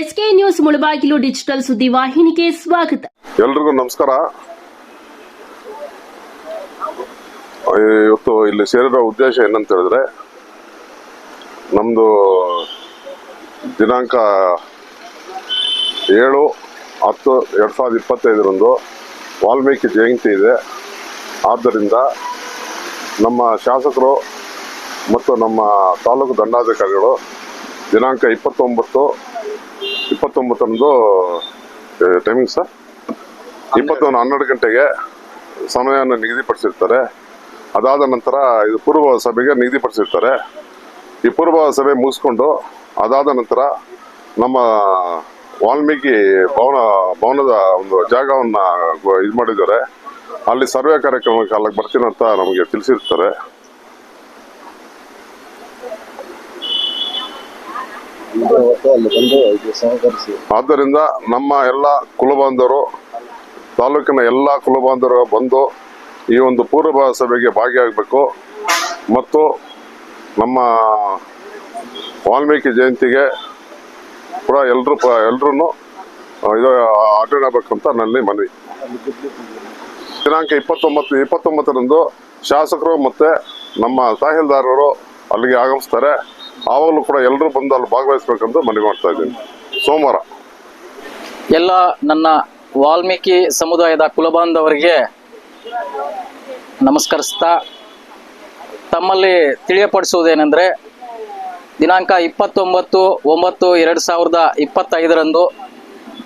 SK news Mulbagal digital ಸುದ್ದಿ ವಾಹಿನಿಗೆ ಸ್ವಾಗತ. ಎಲ್ರಿಗೂ ನಮಸ್ಕಾರ. ಇವತ್ತು ಇಲ್ಲಿ ಸೇರಿರೋ ಉದ್ದೇಶ ಏನಂತ ಹೇಳಿದ್ರೆ ನಮ್ಮದು ದಿನಾಂಕ ಏಳು ಹತ್ತು ಎರಡು ಸಾವಿರದ ಇಪ್ಪತ್ತೈದರಂದು ವಾಲ್ಮೀಕಿ ಜಯಂತಿ ಇದೆ. ಆದ್ದರಿಂದ ನಮ್ಮ ಶಾಸಕರು ಮತ್ತು ನಮ್ಮ ತಾಲೂಕು ದಂಡಾಧಿಕಾರಿಗಳು ದಿನಾಂಕ ಇಪ್ಪತ್ತೊಂಬತ್ತು ಇಪ್ಪತ್ತೊಂಬತ್ತರಂದು ಟೈಮಿಂಗ್ ಸರ್ ಇಪ್ಪತ್ತೊಂದು ಹನ್ನೆರಡು ಗಂಟೆಗೆ ಸಮಯವನ್ನು ನಿಗದಿಪಡಿಸಿರ್ತಾರೆ. ಅದಾದ ನಂತರ ಇದು ಪೂರ್ವ ಸಭೆಗೆ ನಿಗದಿಪಡಿಸಿರ್ತಾರೆ. ಈ ಪೂರ್ವ ಸಭೆ ಮುಗಿಸ್ಕೊಂಡು ಅದಾದ ನಂತರ ನಮ್ಮ ವಾಲ್ಮೀಕಿ ಭವನ ಭವನದ ಒಂದು ಜಾಗವನ್ನು ಇದು ಮಾಡಿದ್ದಾರೆ. ಅಲ್ಲಿ ಸರ್ವೆ ಕಾರ್ಯಕ್ರಮಕ್ಕೆ ಅಲ್ಲಿಗೆ ಬರ್ತೀನಂತ ಅಂತ ನಮಗೆ ತಿಳಿಸಿರ್ತಾರೆ ಅವತ್ತು ಅಲ್ಲಿ ಬಂದು ಇದು ಸಹಕರಿಸಿ ಆದ್ದರಿಂದ ನಮ್ಮ ಎಲ್ಲ ಕುಲಬಾಂಧವರು, ತಾಲೂಕಿನ ಎಲ್ಲ ಕುಲಬಾಂಧವರು ಬಂದು ಈ ಒಂದು ಪೂರ್ವ ಸಭೆಗೆ ಭಾಗಿಯಾಗಬೇಕು. ಮತ್ತು ನಮ್ಮ ವಾಲ್ಮೀಕಿ ಜಯಂತಿಗೆ ಕೂಡ ಎಲ್ಲರೂ ಎಲ್ಲರೂ ಇದು ಅಟೆಂಡ್ ಆಗಬೇಕಂತ ನನ್ನಲ್ಲಿ ಮನವಿ. ದಿನಾಂಕ ಇಪ್ಪತ್ತೊಂಬತ್ತು, ಇಪ್ಪತ್ತೊಂಬತ್ತರಂದು ಶಾಸಕರು ಮತ್ತು ನಮ್ಮ ತಹಸೀಲ್ದಾರರು ಅಲ್ಲಿಗೆ ಆಗಮಿಸ್ತಾರೆ. ಆವಾಗಲೂ ಕೂಡ ಎಲ್ಲರೂ ಬಂದು ಅಲ್ಲಿ ಭಾಗವಹಿಸ್ಬೇಕಂತ ಮನವಿ ಮಾಡ್ತಾ ಇದ್ದೀನಿ. ಸೋಮವಾರ. ಎಲ್ಲ ನನ್ನ ವಾಲ್ಮೀಕಿ ಸಮುದಾಯದ ಕುಲಬಾಂಧವರಿಗೆ ನಮಸ್ಕರಿಸ್ತಾ ತಮ್ಮಲ್ಲಿ ತಿಳಿಯಪಡಿಸುವುದೇನೆಂದರೆ ದಿನಾಂಕ ಇಪ್ಪತ್ತೊಂಬತ್ತು ಒಂಬತ್ತು ಎರಡು ಸಾವಿರದ ಇಪ್ಪತ್ತೈದರಂದು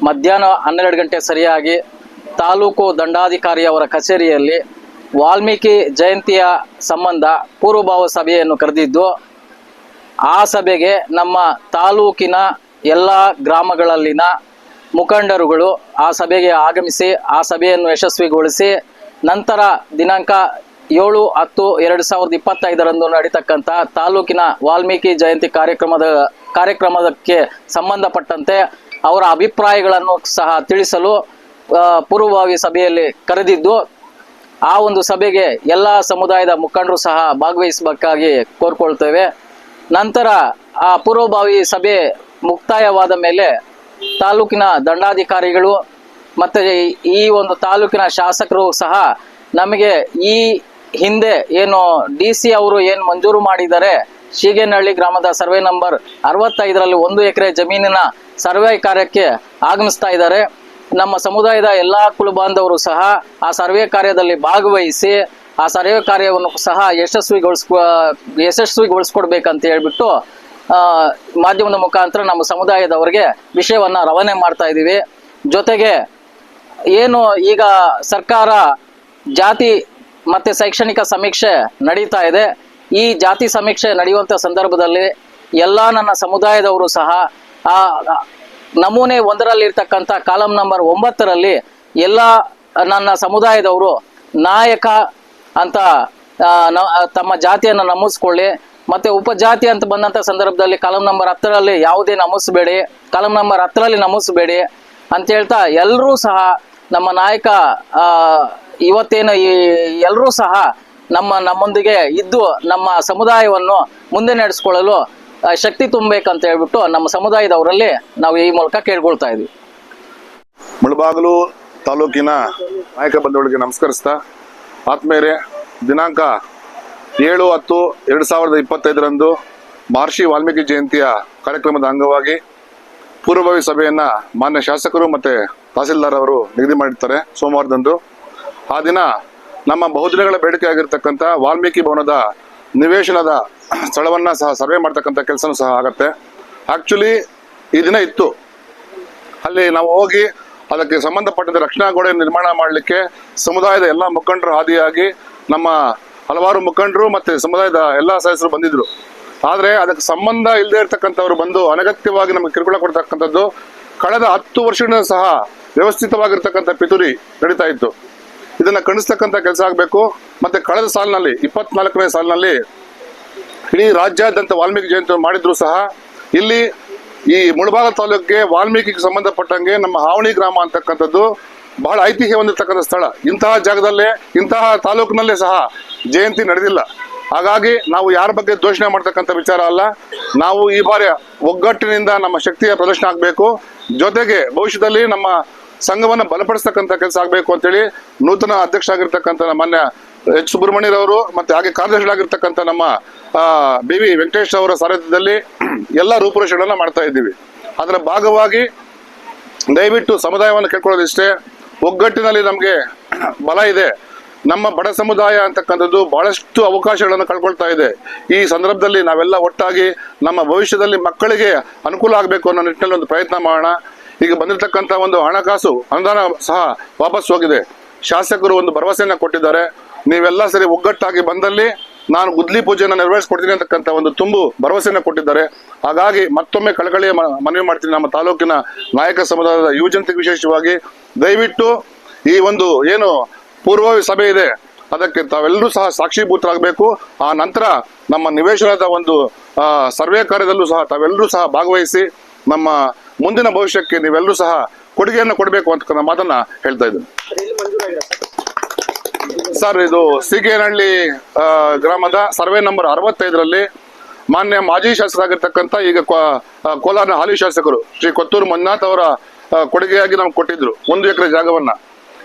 ಮಧ್ಯಾಹ್ನ ಹನ್ನೆರಡು ಗಂಟೆ ಸರಿಯಾಗಿ ತಾಲೂಕು ದಂಡಾಧಿಕಾರಿಯವರ ಕಚೇರಿಯಲ್ಲಿ ವಾಲ್ಮೀಕಿ ಜಯಂತಿಯ ಸಂಬಂಧ ಪೂರ್ವಭಾವ ಸಭೆಯನ್ನು ಕರೆದಿದ್ದು ಆ ಸಭೆಗೆ ನಮ್ಮ ತಾಲೂಕಿನ ಎಲ್ಲ ಗ್ರಾಮಗಳಲ್ಲಿನ ಮುಖಂಡರುಗಳು ಆ ಸಭೆಗೆ ಆಗಮಿಸಿ, ಆ ಸಭೆಯನ್ನು ಯಶಸ್ವಿಗೊಳಿಸಿ, ನಂತರ ದಿನಾಂಕ ಏಳು ಹತ್ತು ಎರಡು ಸಾವಿರದ ಇಪ್ಪತ್ತೈದರಂದು ನಡೀತಕ್ಕಂಥ ತಾಲೂಕಿನ ವಾಲ್ಮೀಕಿ ಜಯಂತಿ ಕಾರ್ಯಕ್ರಮದ, ಕಾರ್ಯಕ್ರಮಕ್ಕೆ ಸಂಬಂಧಪಟ್ಟಂತೆ ಅವರ ಅಭಿಪ್ರಾಯಗಳನ್ನು ಸಹ ತಿಳಿಸಲು ಪೂರ್ವಭಾವಿ ಸಭೆಯಲ್ಲಿ ಕರೆದಿದ್ದು, ಆ ಒಂದು ಸಭೆಗೆ ಎಲ್ಲ ಸಮುದಾಯದ ಮುಖಂಡರು ಸಹ ಭಾಗವಹಿಸಬೇಕಾಗಿ ಕೋರ್ಕೊಳ್ತೇವೆ. ನಂತರ ಆ ಪೂರ್ವಭಾವಿ ಸಭೆ ಮುಕ್ತಾಯವಾದ ಮೇಲೆ ತಾಲೂಕಿನ ದಂಡಾಧಿಕಾರಿಗಳು ಮತ್ತು ಈ ಒಂದು ತಾಲೂಕಿನ ಶಾಸಕರು ಸಹ ನಮಗೆ ಈ ಹಿಂದೆ ಏನು ಡಿ ಸಿ ಅವರು ಏನು ಮಂಜೂರು ಮಾಡಿದ್ದಾರೆ ಶೀಗೇನಹಳ್ಳಿ ಗ್ರಾಮದ ಸರ್ವೆ ನಂಬರ್ ಅರವತ್ತೈದರಲ್ಲಿ ಒಂದು ಎಕರೆ ಜಮೀನಿನ ಸರ್ವೆ ಕಾರ್ಯಕ್ಕೆ ಆಗಮಿಸ್ತಾ ಇದ್ದಾರೆ. ನಮ್ಮ ಸಮುದಾಯದ ಎಲ್ಲ ಕುಲಬಾಂಧವರು ಸಹ ಆ ಸರ್ವೆ ಕಾರ್ಯದಲ್ಲಿ ಭಾಗವಹಿಸಿ ಆ ಸರ್ವೆ ಕಾರ್ಯವನ್ನು ಸಹ ಯಶಸ್ವಿಗೊಳಿಸ್ಕೊ ಯಶಸ್ವಿಗೊಳಿಸ್ಕೊಡ್ಬೇಕಂತ ಹೇಳ್ಬಿಟ್ಟು ಮಾಧ್ಯಮದ ಮುಖಾಂತರ ನಮ್ಮ ಸಮುದಾಯದವರಿಗೆ ವಿಷಯವನ್ನು ರವಾನೆ ಮಾಡ್ತಾ ಇದ್ದೀವಿ. ಜೊತೆಗೆ ಏನು ಈಗ ಸರ್ಕಾರ ಜಾತಿ ಮತ್ತು ಶೈಕ್ಷಣಿಕ ಸಮೀಕ್ಷೆ ನಡೀತಾ ಇದೆ. ಈ ಜಾತಿ ಸಮೀಕ್ಷೆ ನಡೆಯುವಂಥ ಸಂದರ್ಭದಲ್ಲಿ ಎಲ್ಲ ನನ್ನ ಸಮುದಾಯದವರು ಸಹ ಆ, ನಮೂನೆ ಒಂದರಲ್ಲಿರ್ತಕ್ಕಂಥ ಕಾಲಂ ನಂಬರ್ ಒಂಬತ್ತರಲ್ಲಿ ಎಲ್ಲ ನನ್ನ ಸಮುದಾಯದವರು ನಾಯಕ ಅಂತ ತಮ್ಮ ಜಾತಿಯನ್ನು ನಮೂಸ್ಕೊಳ್ಳಿ. ಮತ್ತೆ ಉಪಜಾತಿ ಅಂತ ಬಂದಂತ ಸಂದರ್ಭದಲ್ಲಿ ಕಾಲಂ ನಂಬರ್ ಹತ್ತರಲ್ಲಿ ಯಾವುದೇ ನಮೂಸ್ಬೇಡಿ. ಕಾಲಂ ನಂಬರ್ ಹತ್ತರಲ್ಲಿ ನಮೂಸ್ಬೇಡಿ ಅಂತ ಹೇಳ್ತಾ ಎಲ್ಲರೂ ಸಹ ನಮ್ಮ ನಾಯಕ ಇವತ್ತೇನು ಈ, ಎಲ್ಲರೂ ಸಹ ನಮ್ಮ, ನಮ್ಮೊಂದಿಗೆ ಇದ್ದು ನಮ್ಮ ಸಮುದಾಯವನ್ನು ಮುಂದೆ ನಡೆಸ್ಕೊಳ್ಳಲು ಶಕ್ತಿ ತುಂಬಬೇಕಂತ ಹೇಳ್ಬಿಟ್ಟು ನಮ್ಮ ಸಮುದಾಯದವರಲ್ಲಿ ನಾವು ಈ ಮೂಲಕ ಕೇಳ್ಕೊಳ್ತಾ ಇದ್ವಿ. ಮುಳಬಾಗಲು ತಾಲೂಕಿನ ನಾಯಕ ಬಂಧುಗಳಿಗೆ ನಮಸ್ಕರಿಸ್ತಾ ಆತ್ಮೇರೆ ದಿನಾಂಕ ಏಳು ಹತ್ತು ಎರಡು ಸಾವಿರದ ಇಪ್ಪತ್ತೈದರಂದು ಮಹರ್ಷಿ ವಾಲ್ಮೀಕಿ ಜಯಂತಿಯ ಕಾರ್ಯಕ್ರಮದ ಅಂಗವಾಗಿ ಪೂರ್ವಭಾವಿ ಸಭೆಯನ್ನ ಮಾನ್ಯ ಶಾಸಕರು ಮತ್ತೆ ತಹಸೀಲ್ದಾರ್ ಅವರು ನಿಗದಿ ಮಾಡಿರ್ತಾರೆ ಸೋಮವಾರದಂದು. ಆ ದಿನ ನಮ್ಮ ಬಹುದಿನಗಳ ಬೇಡಿಕೆ ಆಗಿರ್ತಕ್ಕಂಥ ವಾಲ್ಮೀಕಿ ಭವನದ ನಿವೇಶನದ ಸ್ಥಳವನ್ನ ಸಹ ಸರ್ವೆ ಮಾಡ್ತಕ್ಕಂಥ ಕೆಲಸನೂ ಸಹ ಆಗತ್ತೆ. ಆಕ್ಚುಲಿ ಈ ದಿನ ಇತ್ತು. ಅಲ್ಲಿ ನಾವು ಹೋಗಿ ಅದಕ್ಕೆ ಸಂಬಂಧಪಟ್ಟಂತೆ ರಕ್ಷಣಾ ಗೋಡೆ ನಿರ್ಮಾಣ ಮಾಡಲಿಕ್ಕೆ ಸಮುದಾಯದ ಎಲ್ಲ ಮುಖಂಡರು ಹಾದಿಯಾಗಿ ನಮ್ಮ ಹಲವಾರು ಮುಖಂಡರು ಮತ್ತೆ ಸಮುದಾಯದ ಎಲ್ಲ ಸದಸ್ಯರು ಬಂದಿದ್ರು. ಆದರೆ ಅದಕ್ಕೆ ಸಂಬಂಧ ಇಲ್ಲದೆ ಇರತಕ್ಕಂಥವ್ರು ಬಂದು ಅನಗತ್ಯವಾಗಿ ನಮಗೆ ಕಿರುಕುಳ ಕೊಡ್ತಕ್ಕಂಥದ್ದು ಕಳೆದ ಹತ್ತು ವರ್ಷಗಳಿಂದ ಸಹ ವ್ಯವಸ್ಥಿತವಾಗಿರ್ತಕ್ಕಂಥ ಪಿತೂರಿ ನಡೀತಾ ಇತ್ತು. ಇದನ್ನ ಖಂಡಿಸ್ತಕ್ಕಂಥ ಕೆಲಸ ಆಗಬೇಕು. ಮತ್ತೆ ಕಳೆದ ಸಾಲಿನಲ್ಲಿ, ಇಪ್ಪತ್ನಾಲ್ಕನೇ ಸಾಲಿನಲ್ಲಿ ಇಡೀ ರಾಜ್ಯಾದ್ಯಂತ ವಾಲ್ಮೀಕಿ ಜಯಂತಿ ಮಾಡಿದ್ರು ಸಹ. ಇಲ್ಲಿ ಈ ಮುಳಬಾಗ ತಾಲೂಕಿಗೆ ವಾಲ್ಮೀಕಿಗೆ ಸಂಬಂಧಪಟ್ಟಂಗೆ ನಮ್ಮ ಹಾವಣಿ ಗ್ರಾಮ ಅಂತಕ್ಕಂಥದ್ದು ಬಹಳ ಐತಿಹ್ಯ ಹೊಂದಿರತಕ್ಕಂಥ ಸ್ಥಳ. ಇಂತಹ ಜಾಗದಲ್ಲೇ, ಇಂತಹ ತಾಲೂಕಿನಲ್ಲೇ ಸಹ ಜಯಂತಿ ನಡೆದಿಲ್ಲ. ಹಾಗಾಗಿ ನಾವು ಯಾರ ಬಗ್ಗೆ ದೋಷಣೆ ಮಾಡ್ತಕ್ಕಂಥ ವಿಚಾರ ಅಲ್ಲ. ನಾವು ಈ ಬಾರಿ ಒಗ್ಗಟ್ಟಿನಿಂದ ನಮ್ಮ ಶಕ್ತಿಯ ಪ್ರದರ್ಶನ ಆಗಬೇಕು. ಜೊತೆಗೆ ಭವಿಷ್ಯದಲ್ಲಿ ನಮ್ಮ ಸಂಘವನ್ನು ಬಲಪಡಿಸ್ತಕ್ಕಂಥ ಕೆಲಸ ಆಗಬೇಕು ಅಂತೇಳಿ ನೂತನ ಅಧ್ಯಕ್ಷ ಆಗಿರ್ತಕ್ಕಂಥ ಮಾನ್ಯ ಎಚ್ ಸುಬ್ರಹ್ಮಣ್ಯರವರು ಮತ್ತೆ ಹಾಗೆ ಕಾರ್ಯದರ್ಶಿಗಳಾಗಿರ್ತಕ್ಕಂಥ ನಮ್ಮ ಬಿ ವಿ ವೆಂಕಟೇಶ್ ಅವರ ಸಾರಥ್ಯದಲ್ಲಿ ಎಲ್ಲ ರೂಪುರೇಷೆಗಳನ್ನ ಮಾಡ್ತಾ ಇದ್ದೀವಿ. ಅದರ ಭಾಗವಾಗಿ ದಯವಿಟ್ಟು ಸಮುದಾಯವನ್ನು ಕೇಳ್ಕೊಳ್ಳೋದಿಷ್ಟೇ, ಒಗ್ಗಟ್ಟಿನಲ್ಲಿ ನಮಗೆ ಬಲ ಇದೆ. ನಮ್ಮ ಬಡ ಸಮುದಾಯ ಅಂತಕ್ಕಂಥದ್ದು ಬಹಳಷ್ಟು ಅವಕಾಶಗಳನ್ನು ಕಳ್ಕೊಳ್ತಾ ಇದೆ. ಈ ಸಂದರ್ಭದಲ್ಲಿ ನಾವೆಲ್ಲ ಒಟ್ಟಾಗಿ ನಮ್ಮ ಭವಿಷ್ಯದಲ್ಲಿ ಮಕ್ಕಳಿಗೆ ಅನುಕೂಲ ಆಗಬೇಕು ಅನ್ನೋ ನಿಟ್ಟಿನಲ್ಲಿ ಒಂದು ಪ್ರಯತ್ನ ಮಾಡೋಣ. ಈಗ ಬಂದಿರತಕ್ಕಂಥ ಒಂದು ಹಣಕಾಸು ಅನುದಾನ ಸಹ ವಾಪಸ್ ಹೋಗಿದೆ. ಶಾಸಕರು ಒಂದು ಭರವಸೆಯನ್ನು ಕೊಟ್ಟಿದ್ದಾರೆ. ನೀವೆಲ್ಲ ಸರಿ ಒಗ್ಗಟ್ಟಾಗಿ ಬಂದಲ್ಲಿ ನಾನು ಗುದ್ಲಿ ಪೂಜೆಯನ್ನು ನೆರವೇರಿಸ್ಕೊಡ್ತೀನಿ ಅಂತಕ್ಕಂಥ ಒಂದು ತುಂಬು ಭರವಸೆಯನ್ನು ಕೊಟ್ಟಿದ್ದಾರೆ. ಹಾಗಾಗಿ ಮತ್ತೊಮ್ಮೆ ಕಳಕಳಿಯ ಮನವಿ ಮಾಡ್ತೀನಿ. ನಮ್ಮ ತಾಲೂಕಿನ ನಾಯಕ ಸಮುದಾಯದ ಯುವಜನತೆಗೆ ವಿಶೇಷವಾಗಿ ದಯವಿಟ್ಟು ಈ ಒಂದು ಏನು ಪೂರ್ವ ಸಭೆ ಇದೆ, ಅದಕ್ಕೆ ತಾವೆಲ್ಲರೂ ಸಹ ಸಾಕ್ಷೀಭೂತರಾಗಬೇಕು. ಆ ನಂತರ ನಮ್ಮ ನಿವೇಶನದ ಒಂದು ಸರ್ವೇ ಕಾರ್ಯದಲ್ಲೂ ಸಹ ತಾವೆಲ್ಲರೂ ಸಹ ಭಾಗವಹಿಸಿ ನಮ್ಮ ಮುಂದಿನ ಭವಿಷ್ಯಕ್ಕೆ ನೀವೆಲ್ಲರೂ ಸಹ ಕೊಡುಗೆಯನ್ನು ಕೊಡಬೇಕು ಅಂತ ಮಾತನ್ನ ಹೇಳ್ತಾ ಇದ್ದೀನಿ. ಸರ್ ಇದು ಸಿಗೇನಹಳ್ಳಿ ಗ್ರಾಮದ ಸರ್ವೆ ನಂಬರ್ ಅರವತ್ತೈದರಲ್ಲಿ ಮಾನ್ಯ ಮಾಜಿ ಶಾಸಕರಾಗಿರ್ತಕ್ಕಂಥ ಈಗ ಕೋ- ಆ, ಕೋಲಾರ ಹಾಲಿ ಶಾಸಕರು ಶ್ರೀ ಕೊತ್ತೂರು ಮಂಜುನಾಥ್ ಅವರ ಕೊಡುಗೆಯಾಗಿ ನಮ್ಗೆ ಕೊಟ್ಟಿದ್ರು ಒಂದು ಎಕರೆ ಜಾಗವನ್ನ.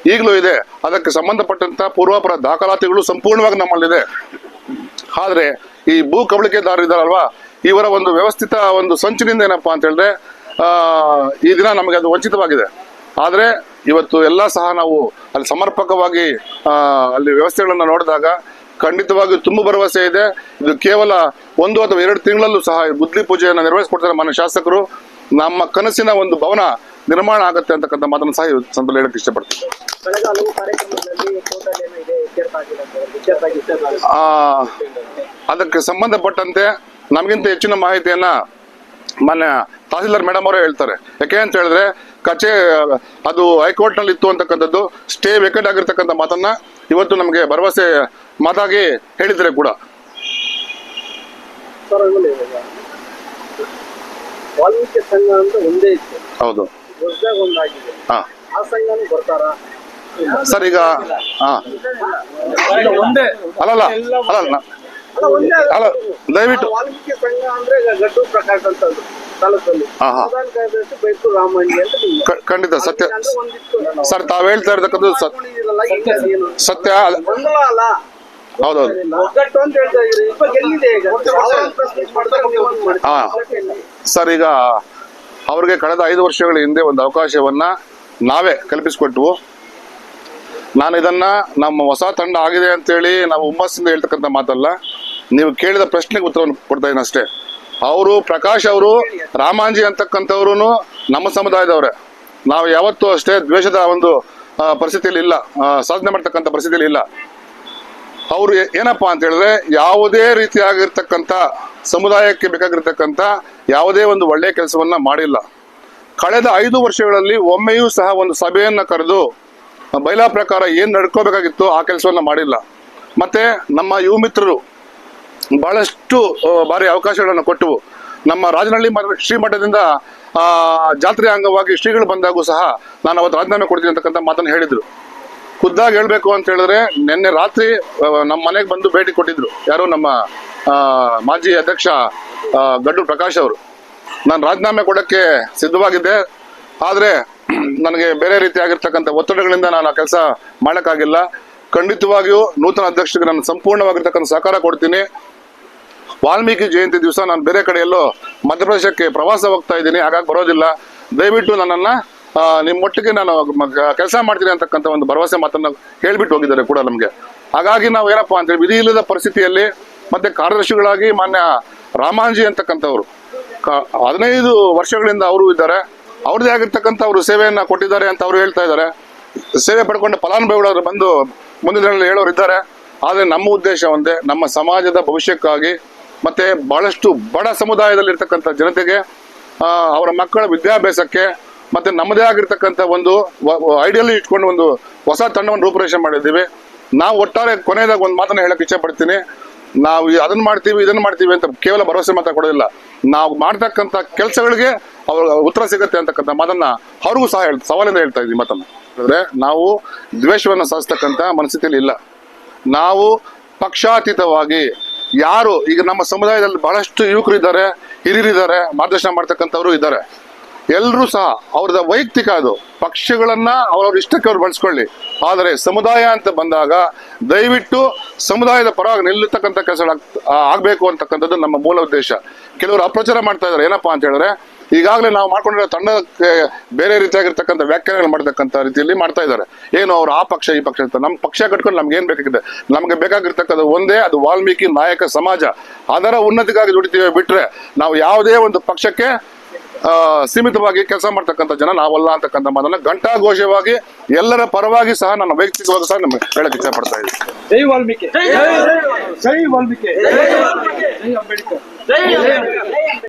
ಈಗಲೂ ಇದೆ. ಅದಕ್ಕೆ ಸಂಬಂಧಪಟ್ಟಂತ ಪೂರ್ವಾಪರ ದಾಖಲಾತಿಗಳು ಸಂಪೂರ್ಣವಾಗಿ ನಮ್ಮಲ್ಲಿದೆ. ಆದ್ರೆ ಈ ಭೂ ಕಬಳಿಕೆದಾರರು ಇದಾರಲ್ವಾ ಇವರ ಒಂದು ವ್ಯವಸ್ಥಿತ ಒಂದು ಸಂಚಿನಿಂದ ಏನಪ್ಪಾ ಅಂತ ಹೇಳಿದ್ರೆ ಈ ದಿನ ನಮಗೆ ಅದು ವಂಚಿತವಾಗಿದೆ. ಆದ್ರೆ ಇವತ್ತು ಎಲ್ಲ ಸಹ ನಾವು ಅಲ್ಲಿ ಸಮರ್ಪಕವಾಗಿ ಅಲ್ಲಿ ವ್ಯವಸ್ಥೆಗಳನ್ನ ನೋಡಿದಾಗ ಖಂಡಿತವಾಗಿಯೂ ತುಂಬ ಭರವಸೆ ಇದೆ. ಇದು ಕೇವಲ ಒಂದು ಅಥವಾ ಎರಡು ತಿಂಗಳಲ್ಲೂ ಸಹ ಗುದ್ಲಿ ಪೂಜೆಯನ್ನು ನಿರ್ವಹಿಸಿಕೊಡ್ತಾರೆ ಮಾನ್ಯ ಶಾಸಕರು. ನಮ್ಮ ಕನಸಿನ ಒಂದು ಭವನ ನಿರ್ಮಾಣ ಆಗುತ್ತೆ ಅಂತಕ್ಕಂಥ ಮಾತನ್ನು ಸಹ ಇವತ್ತು ಸಂದರ್ಭದಲ್ಲಿ ಹೇಳಕ್ಕೆ ಇಷ್ಟಪಡ್ತೀನಿ. ಅದಕ್ಕೆ ಸಂಬಂಧಪಟ್ಟಂತೆ ನಮಗಿಂತ ಹೆಚ್ಚಿನ ಮಾಹಿತಿಯನ್ನ ಮಾನ್ಯ ತಹಸೀಲ್ದಾರ್ ಮೇಡಮ್ ಅವರೇ ಹೇಳ್ತಾರೆ. ಯಾಕೆ ಅಂತ ಹೇಳಿದ್ರೆ ಕಚೇ ಅದು ಹೈಕೋರ್ಟ್ನಲ್ಲಿ ಇತ್ತು ಅಂತಕ್ಕಂಥದ್ದು ಸ್ಟೇ ವೇಕೆಂಟ್ ಆಗಿರ್ತಕ್ಕಂಥ ಮಾತನ್ನ ಇವತ್ತು ನಮಗೆ ಭರವಸೆ ಮಾತಾಗಿ ಹೇಳಿದ್ರೆ ಕೂಡ. ಸಂಘ ಅಂತ ಒಂದೇ ಇತ್ತು. ಹೌದು. ಸರ್ ಈಗ ಅಲ್ಲಲ್ಲ ಅಲ್ಲ ದಯವಿಟ್ಟು. ತಾಲೂಕಲ್ಲಿ. ಬೈಕು. ಖಂಡಿತ ಸತ್ಯ. ಸರ್ ತಾವ್ ಹೇಳ್ತಾ ಇರ್ತಕ್ಕಂಥದ್ದು ಏನು? ಸತ್ಯ. ಹೌದೌದು. ಹಾ. ಸರ್ ಈಗ ಅವ್ರಿಗೆ ಕಳೆದ ಐದು ವರ್ಷಗಳ ಹಿಂದೆ ಒಂದು ಅವಕಾಶವನ್ನ ನಾವೇ ಕಲ್ಪಿಸಿಕೊಟ್ವು. ನಾನು ಇದನ್ನ ನಮ್ಮ ಹೊಸ ತಂಡ ಆಗಿದೆ ಅಂತೇಳಿ ನಾವು ಹುಮ್ಮಸ್ಸಿಂದ ಹೇಳ್ತಕ್ಕಂಥ ಮಾತಲ್ಲ. ನೀವು ಕೇಳಿದ ಪ್ರಶ್ನೆಗೆ ಉತ್ತರವನ್ನು ಕೊಡ್ತಾ ಇದ್ದೀನಿ ಅಷ್ಟೇ. ಅವರು, ಪ್ರಕಾಶ್ ಅವರು, ರಾಮಾಂಜಿ ಅಂತಕ್ಕಂಥವ್ರು ನಮ್ಮ ಸಮುದಾಯದವರೇ. ನಾವು ಯಾವತ್ತೂ ಅಷ್ಟೇ ದ್ವೇಷದ ಒಂದು ಪರಿಸ್ಥಿತಿಯಲ್ಲಿ ಇಲ್ಲ ಸಾಧನೆ ಮಾಡ್ತಕ್ಕಂಥ ಪರಿಸ್ಥಿತಿಯಲ್ಲಿ ಇಲ್ಲ. ಅವರು ಏನಪ್ಪಾ ಅಂತ ಹೇಳಿದ್ರೆ, ಯಾವುದೇ ರೀತಿಯಾಗಿರ್ತಕ್ಕಂಥ ಸಮುದಾಯಕ್ಕೆ ಬೇಕಾಗಿರ್ತಕ್ಕಂಥ ಯಾವುದೇ ಒಂದು ಒಳ್ಳೆಯ ಕೆಲಸವನ್ನ ಮಾಡಿಲ್ಲ. ಕಳೆದ ಐದು ವರ್ಷಗಳಲ್ಲಿ ಒಮ್ಮೆಯೂ ಸಹ ಒಂದು ಸಭೆಯನ್ನ ಕರೆದು, ಬೈಲಾ ಪ್ರಕಾರ ಏನ್ ನಡ್ಕೋಬೇಕಾಗಿತ್ತು ಆ ಕೆಲಸವನ್ನ ಮಾಡಿಲ್ಲ. ಮತ್ತೆ ನಮ್ಮ ಯುವ ಮಿತ್ರರು ಬಹಳಷ್ಟು ಭಾರಿ ಅವಕಾಶಗಳನ್ನು ಕೊಟ್ಟವು. ನಮ್ಮ ರಾಜನಹಳ್ಳಿ ಶ್ರೀಮಠದಿಂದ ಜಾತ್ರೆ ಅಂಗವಾಗಿ ಶ್ರೀಗಳು ಬಂದಾಗೂ ಸಹ ನಾನು ಅವತ್ತು ರಾಜೀನಾಮೆ ಕೊಡ್ತೀನಿ ಅಂತಕ್ಕಂಥ ಮಾತನ್ನು ಹೇಳಿದ್ರು. ಖುದ್ದಾಗಿ ಹೇಳಬೇಕು ಅಂತ ಹೇಳಿದ್ರೆ, ನಿನ್ನೆ ರಾತ್ರಿ ನಮ್ಮ ಮನೆಗೆ ಬಂದು ಭೇಟಿ ಕೊಟ್ಟಿದ್ರು. ಯಾರು ನಮ್ಮ ಮಾಜಿ ಅಧ್ಯಕ್ಷ ಗಡ್ಡು ಪ್ರಕಾಶ್ ಅವರು. ನಾನು ರಾಜೀನಾಮೆ ಕೊಡಕ್ಕೆ ಸಿದ್ಧವಾಗಿದ್ದೆ. ಆದರೆ, ನನಗೆ ಬೇರೆ ರೀತಿಯಾಗಿರ್ತಕ್ಕಂಥ ಒತ್ತಡಗಳಿಂದ ನಾನು ಆ ಕೆಲಸ ಮಾಡೋಕ್ಕಾಗಿಲ್ಲ. ಖಂಡಿತವಾಗಿಯೂ ನೂತನ ಅಧ್ಯಕ್ಷರಿಗೆ ನಾನು ಸಂಪೂರ್ಣವಾಗಿರ್ತಕ್ಕಂಥ ಸಹಕಾರ ಕೊಡ್ತೀನಿ. ವಾಲ್ಮೀಕಿ ಜಯಂತಿ ದಿವಸ ನಾನು ಬೇರೆ ಕಡೆ ಎಲ್ಲೋ ಮಧ್ಯಪ್ರದೇಶಕ್ಕೆ ಪ್ರವಾಸ ಹೋಗ್ತಾ ಇದ್ದೀನಿ, ಹಾಗಾಗಿ ಬರೋದಿಲ್ಲ. ದಯವಿಟ್ಟು ನನ್ನನ್ನ ನಿಮ್ಮೊಟ್ಟಿಗೆ ನಾನು ಕೆಲಸ ಮಾಡ್ತೀನಿ ಅಂತಕ್ಕಂಥ ಒಂದು ಭರವಸೆ ಮಾತನ್ನು ಹೇಳ್ಬಿಟ್ಟು ಹೋಗಿದ್ದಾರೆ ಕೂಡ ನಮಗೆ. ಹಾಗಾಗಿ ನಾವು ಏನಪ್ಪಾ ಅಂತೇಳಿ, ವಿಧಿ ಇಲ್ಲದ ಪರಿಸ್ಥಿತಿಯಲ್ಲಿ ಮತ್ತೆ ಕಾರ್ಯದರ್ಶಿಗಳಾಗಿ ಮಾನ್ಯ ರಾಮಾಂಜಿ ಅಂತಕ್ಕಂಥವ್ರು ಹದಿನೈದು ವರ್ಷಗಳಿಂದ ಅವರು ಇದ್ದಾರೆ. ಅವ್ರದ್ದೇ ಆಗಿರ್ತಕ್ಕಂಥ ಅವರು ಸೇವೆಯನ್ನು ಕೊಟ್ಟಿದ್ದಾರೆ ಅಂತ ಅವರು ಹೇಳ್ತಾ ಇದ್ದಾರೆ. ಸೇವೆ ಪಡ್ಕೊಂಡ ಫಲಾನುಭವಿಗಳು ಬಂದು ಮುಂದಿನ ದಿನಗಳಲ್ಲಿ ಹೇಳೋರು ಇದ್ದಾರೆ. ಆದರೆ ನಮ್ಮ ಉದ್ದೇಶ ಒಂದೇ, ನಮ್ಮ ಸಮಾಜದ ಭವಿಷ್ಯಕ್ಕಾಗಿ ಮತ್ತೆ ಬಹಳಷ್ಟು ಬಡ ಸಮುದಾಯದಲ್ಲಿ ಇರ್ತಕ್ಕಂಥ ಜನತೆಗೆ ಅವರ ಮಕ್ಕಳ ವಿದ್ಯಾಭ್ಯಾಸಕ್ಕೆ, ಮತ್ತೆ ನಮ್ಮದೇ ಆಗಿರ್ತಕ್ಕಂಥ ಒಂದು ಐಡಿಯಲ್ ಇಟ್ಕೊಂಡು ಒಂದು ಹೊಸ ತಂಡವನ್ನು ರೂಪುರೇಷೆ ಮಾಡಿದ್ದೀವಿ. ನಾವು ಒಟ್ಟಾರೆ ಕೊನೆಯದಾಗ ಒಂದು ಮಾತನ್ನು ಹೇಳಕ್ಕೆ ಇಚ್ಛೆ ಪಡ್ತೀನಿ ನಾವು ಅದನ್ನ ಮಾಡ್ತೀವಿ, ಇದನ್ನ ಮಾಡ್ತೀವಿ ಅಂತ ಕೇವಲ ಭರವಸೆ ಮಾತ್ರ ಕೊಡೋದಿಲ್ಲ. ನಾವು ಮಾಡ್ತಕ್ಕಂಥ ಕೆಲಸಗಳಿಗೆ ಅವ್ರ ಉತ್ತರ ಸಿಗುತ್ತೆ ಅಂತಕ್ಕಂಥ ಮಾತನ್ನ ಅವ್ರಿಗೂ ಸಹ ಹೇಳ್ತಾ ಸವಾಲಿಂದ ಹೇಳ್ತಾ ಇದ್ದೀವಿ ಮಾತನ್ನು. ಅಂದ್ರೆ ನಾವು ದ್ವೇಷವನ್ನು ಸಾಧಿಸ್ತಕ್ಕಂಥ ಮನಸ್ಥಿತಿಯಲ್ಲಿ ಇಲ್ಲ. ನಾವು ಪಕ್ಷಾತೀತವಾಗಿ ಯಾರು, ಈಗ ನಮ್ಮ ಸಮುದಾಯದಲ್ಲಿ ಬಹಳಷ್ಟು ಯುವಕರು ಇದ್ದಾರೆ ಹಿರಿಯರಿದ್ದಾರೆ, ಮಾರ್ಗದರ್ಶನ ಮಾಡ್ತಕ್ಕಂಥವ್ರು ಇದ್ದಾರೆ. ಎಲ್ಲರೂ ಸಹ ಅವ್ರದ ವೈಯಕ್ತಿಕ ಅದು, ಪಕ್ಷಗಳನ್ನ ಅವ್ರವ್ರ ಇಷ್ಟಕ್ಕೆ ಅವ್ರು ಬಳಸ್ಕೊಳ್ಳಿ. ಆದರೆ ಸಮುದಾಯ ಅಂತ ಬಂದಾಗ ದಯವಿಟ್ಟು ಸಮುದಾಯದ ಪರವಾಗಿ ನಿಲ್ಲತಕ್ಕಂಥ ಕೆಲಸಗಳು ಆಗ್ಬೇಕು ಅಂತಕ್ಕಂಥದ್ದು ನಮ್ಮ ಮೂಲ ಉದ್ದೇಶ. ಕೆಲವರು ಅಪ್ರಚಾರ ಮಾಡ್ತಾ ಇದ್ದಾರೆ, ಏನಪ್ಪಾ ಅಂತ ಹೇಳಿದ್ರೆ ಈಗಾಗಲೇ ನಾವು ಮಾಡ್ಕೊಂಡಿರೋ ತಂಡಕ್ಕೆ ಬೇರೆ ರೀತಿಯಾಗಿರ್ತಕ್ಕಂಥ ವ್ಯಾಖ್ಯಾನಗಳು ಮಾಡತಕ್ಕಂಥ ರೀತಿಯಲ್ಲಿ ಮಾಡ್ತಾ ಇದ್ದಾರೆ. ಏನು ಅವರು ಆ ಪಕ್ಷ ಈ ಪಕ್ಷ ಅಂತ. ನಮ್ಮ ಪಕ್ಷ ಕಟ್ಕೊಂಡು ನಮ್ಗೆ ಏನ್ ಬೇಕಾಗಿದೆ ನಮ್ಗೆ ಬೇಕಾಗಿರ್ತಕ್ಕಂಥ ಒಂದೇ ಅದು ವಾಲ್ಮೀಕಿ ನಾಯಕ ಸಮಾಜ. ಅದರ ಉನ್ನತಿಗಾಗಿ ದುಡಿತೀವಿ ಬಿಟ್ರೆ ನಾವು ಯಾವುದೇ ಒಂದು ಪಕ್ಷಕ್ಕೆ ಆ, ಸೀಮಿತವಾಗಿ ಕೆಲಸ ಮಾಡ್ತಕ್ಕಂಥ ಜನ ನಾವಲ್ಲ ಅಂತಕ್ಕಂಥ ಮಾತನ್ನ ಘಂಟಾಘೋಷವಾಗಿ ಎಲ್ಲರ ಪರವಾಗಿ ಸಹ ನನ್ನ ವೈಯಕ್ತಿಕವಾಗಿ ಸಹ ನಮ್ಗೆ ಹೇಳಕ್ ಇಚ್ಛೆ ಪಡ್ತಾ ಇದ್ದೀನಿ